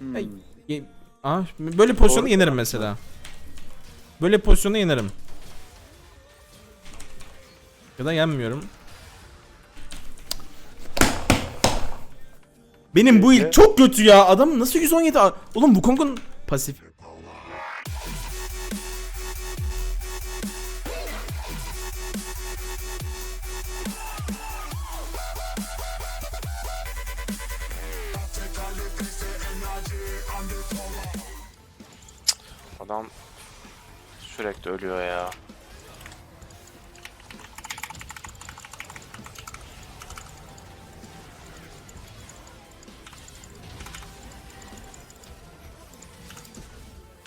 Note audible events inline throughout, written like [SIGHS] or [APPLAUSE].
Hmm. Ay, ye- Aa, böyle pozisyonu Doğru. yenerim mesela. Böyle pozisyonu yenerim. Ya da yenmiyorum. Benim bu Peki. çok kötü ya. Adam nasıl 117? a- Oğlum bu Kong'un pasif. Sürekli ölüyor ya.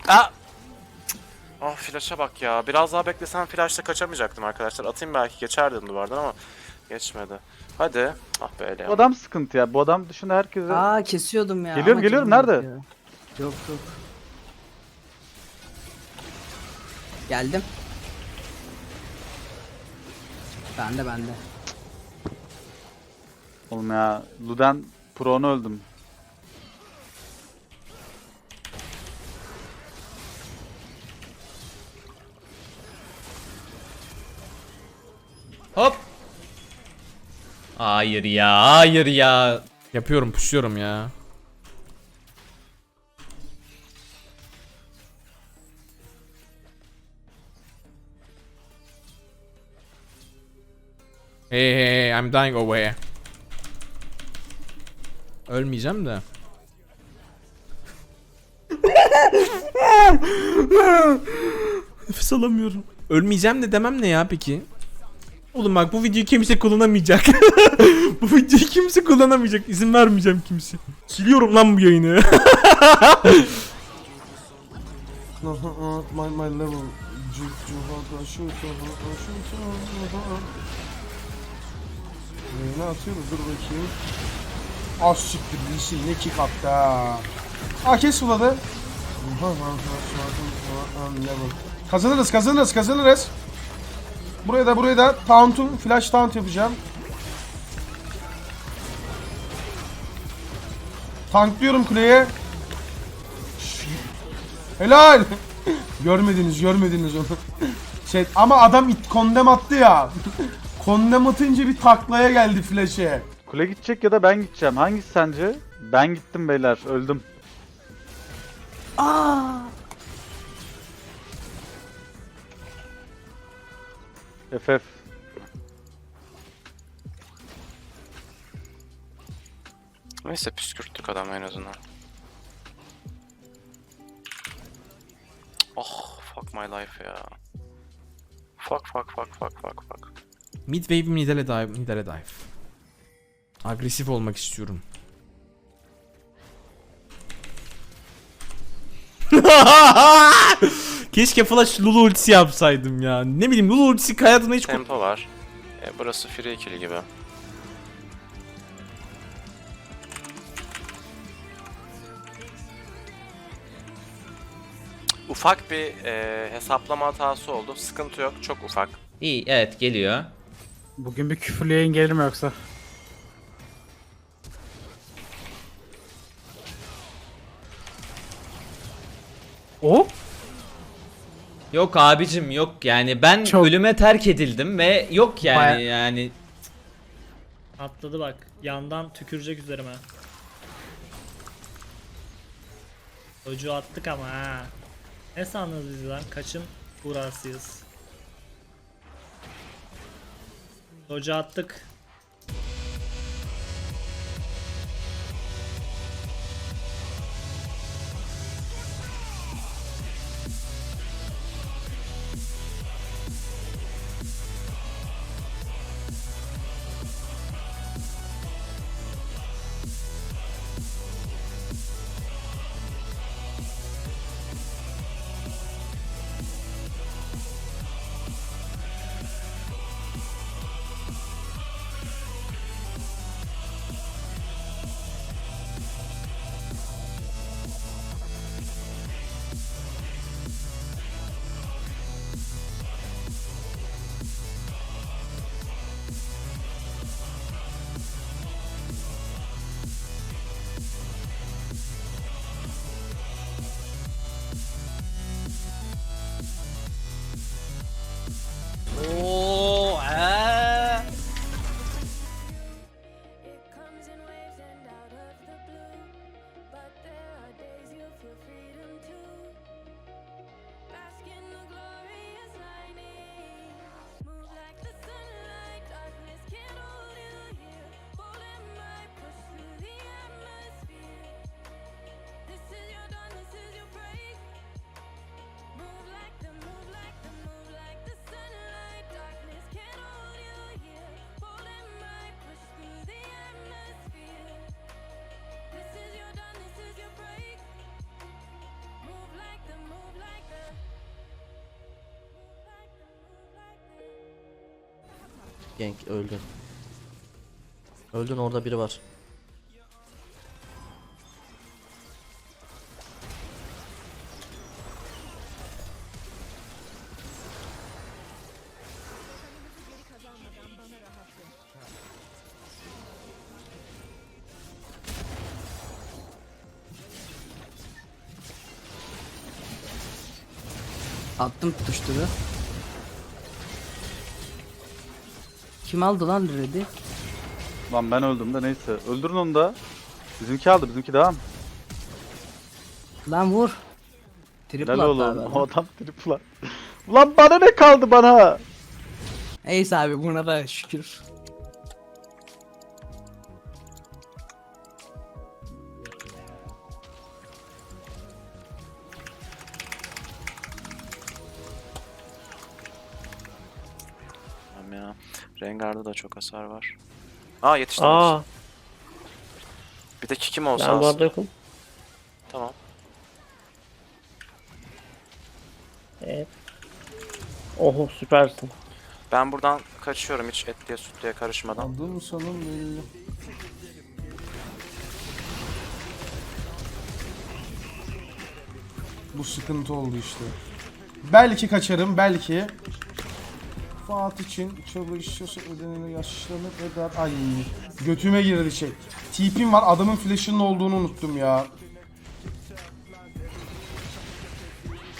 Aa! Ah flash'a bak ya. Biraz daha beklesem flash'la kaçamayacaktım arkadaşlar. Atayım belki geçerdim duvardan ama geçmedi. Hadi. Ah be ele. Bu adam sıkıntı ya. Bu adam dışında herkese... Aa kesiyordum ya. Geliyorum, ama geliyorum. Nerede? ya. Yok yok. Geldim. Bende bende. Oğlum ya. Luden Pro'nu öldüm. Hop. Hayır ya, hayır ya. Yapıyorum, pushluyorum ya. Hey hey hey, I'm dying over here. Ölmeyeceğim de. [LAUGHS] Nefes alamıyorum. Ölmeyeceğim de demem ne ya peki? Oğlum bak bu videoyu kimse kullanamayacak. [LAUGHS] bu videoyu kimse kullanamayacak. İzin vermeyeceğim kimse. Siliyorum lan bu yayını. [LAUGHS] My my level. Ne atıyoruz dur bakayım. Az siktir Lee ne kick attı ha. Aa kes suladı. Kazanırız kazanırız kazanırız. Buraya da buraya da taunt'un flash taunt yapacağım. Tanklıyorum kuleye. Helal. [LAUGHS] görmediniz, görmediniz onu. şey ama adam it kondem attı ya. Kondem atınca bir taklaya geldi flash'e. Kule gidecek ya da ben gideceğim. Hangisi sence? Ben gittim beyler. Öldüm. Aa! FF. Neyse püskürttük adamı en azından. Oh fuck my life ya. Fuck fuck fuck fuck fuck fuck. Mid wave'im Nidale dive, Nidale dive. Agresif olmak istiyorum. [LAUGHS] Keşke flash Lulu ultisi yapsaydım ya. Ne bileyim Lulu ultisi hayatımda hiç... Tempo var. E, burası free kill gibi. Ufak bir e, hesaplama hatası oldu. Sıkıntı yok. Çok ufak. İyi, evet geliyor. Bugün bir küfürlü yayın gelir mi yoksa? O? Yok abicim yok yani ben Çok- ölüme terk edildim ve yok yani Baya- yani Atladı bak. Yandan tükürecek üzerime. Çocuğu attık ama ha. Ne sandınız biz lan? Kaçın burasıyız. Çocuğu attık. Genk öldün. Öldün orada biri var. Attım tutuşturu. Kim aldı lan Red'i? Lan ben öldüm de neyse. Öldürün onu da. Bizimki aldı bizimki devam. Lan vur. Triple Helal attı abi. oğlum. adam. O [LAUGHS] adam triple. Ulan bana ne kaldı bana? Neyse abi buna da şükür. Tamam ya. Rengar'da da çok hasar var. Aa yetiştim. Aa Bir de kikim olsa ben bu aslında. yokum. Tamam. Evet. Oho süpersin. Ben buradan kaçıyorum hiç etliye sütlüye karışmadan. Adım sanım belli. Bu sıkıntı oldu işte. Belki kaçarım, belki. Fatih için çalışıyorsa ödenene yaşlanır eder. Ay götüme girdi şey. Tipim var adamın flash'ının olduğunu unuttum ya.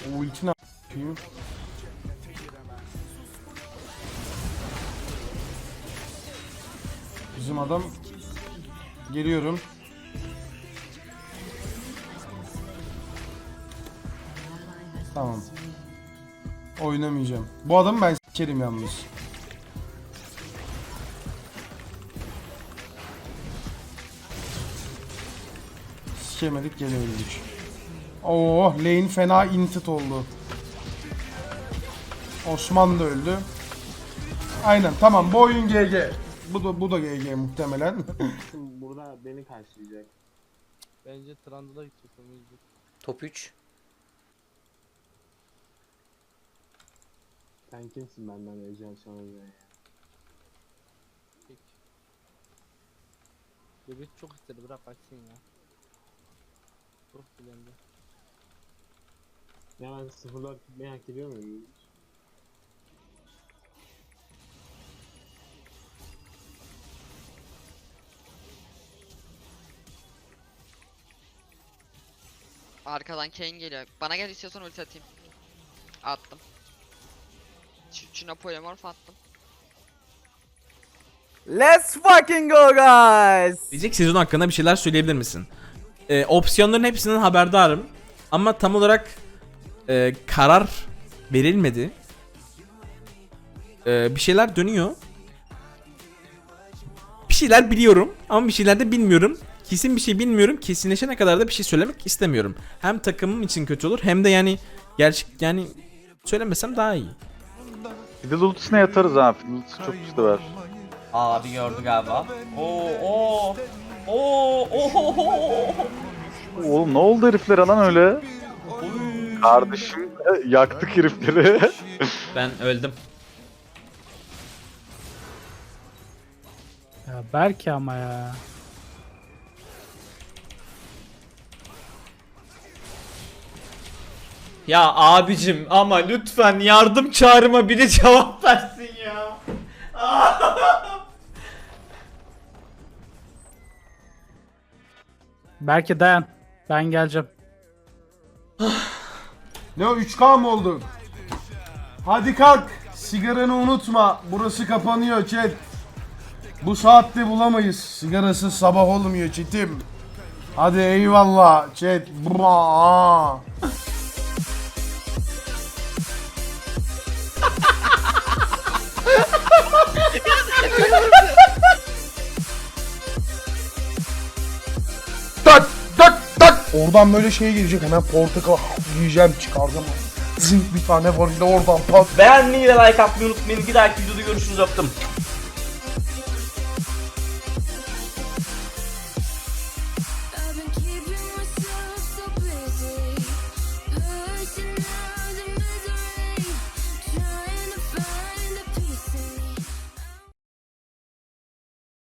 O ulti ne yapayım? Bizim adam geliyorum. Tamam. Oynamayacağım. Bu adamı ben s**erim yalnız. Sikemedik gene öldük. Oo lane fena intit oldu. Osman da öldü. Aynen tamam bu oyun GG. Bu da bu da GG muhtemelen. [LAUGHS] Burada beni karşılayacak. Bence Trundle'a gidecek Top 3. Sen kimsin benden vereceğim sana ya? Bebek çok istedi bırak açsın ya. Çok bilendi. Ya ben sıfırlar tutmayı hak ediyor muyum? Arkadan Kane geliyor. Bana gel istiyorsan ulti atayım. Attım. Ç Şuna polimorf attım. Let's fucking go guys. Diyecek sezon hakkında bir şeyler söyleyebilir misin? Ee, opsiyonların hepsinden haberdarım. Ama tam olarak e, karar verilmedi. Ee, bir şeyler dönüyor. Bir şeyler biliyorum ama bir şeyler de bilmiyorum. Kesin bir şey bilmiyorum. Kesinleşene kadar da bir şey söylemek istemiyorum. Hem takımım için kötü olur hem de yani gerçek yani söylemesem daha iyi. Fiddle ultisine yatarız ha. Fiddle ultisi çok güçlü var. Abi gördü galiba. Oo oo. Oo oo. Oğlum ne oldu heriflere lan öyle? Kardeşim yaktık herifleri. [LAUGHS] Ben öldüm. Ya belki ama ya. Ya abicim ama lütfen yardım çağrıma biri cevap [LAUGHS] versin ya. [LAUGHS] Belki dayan. Ben geleceğim. [SIGHS] Ne o 3K mı oldu? Hadi kalk. Sigaranı unutma. Burası kapanıyor chat. Bu saatte bulamayız. Sigarasız sabah olmuyor çetim. Hadi eyvallah chat. Bra. Tak tak tak. Oradan böyle şey gelecek hemen portakal yiyeceğim çıkaracağım. Zınk bir tane var oradan pat. Beğenmeyi ve like atmayı unutmayın. Bir dahaki videoda görüşürüz öptüm.